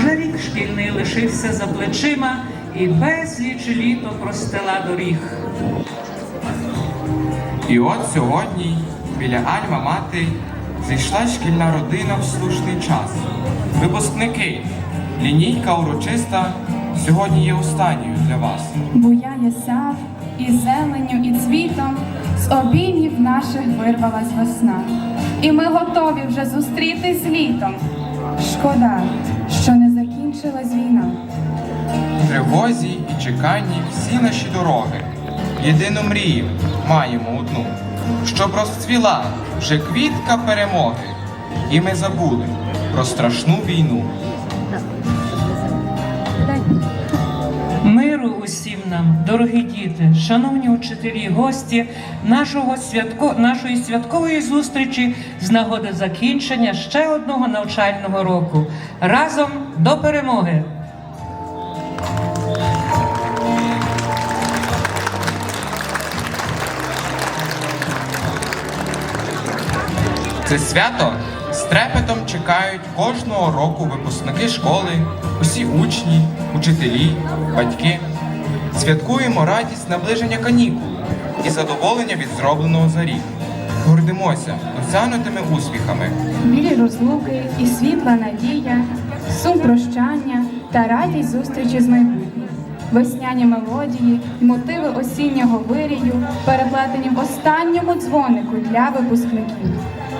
Вже рік шкільний лишився за плечима, і безліч літо простила доріг. І от сьогодні біля Альма Мати зійшла шкільна родина в слушний час. Випускники, лінійка урочиста сьогодні є останньою для вас. Буяє сад і зеленню, і цвітом, з обіймів наших вирвалась весна. І ми готові вже зустрітись з літом. Шкода, що закінчилась війна. В тривозі і чеканні всі наші дороги. Єдину мрію маємо одну, щоб розцвіла вже квітка перемоги. І ми забули про страшну війну. Усім нам, дорогі діти, шановні учителі, гості нашого святко, нашої святкової зустрічі з нагоди закінчення ще одного навчального року. Разом до перемоги! Це свято з трепетом чекають кожного року випускники школи, усі учні, учителі, батьки. Святкуємо радість наближення канікул і задоволення від зробленого за рік. Гордимося досягнутими успіхами. Білі розлуки і світла надія, сум прощання та радість зустрічі з майбутнім. Весняні мелодії, мотиви осіннього вирію, переплетені в останньому дзвонику для випускників.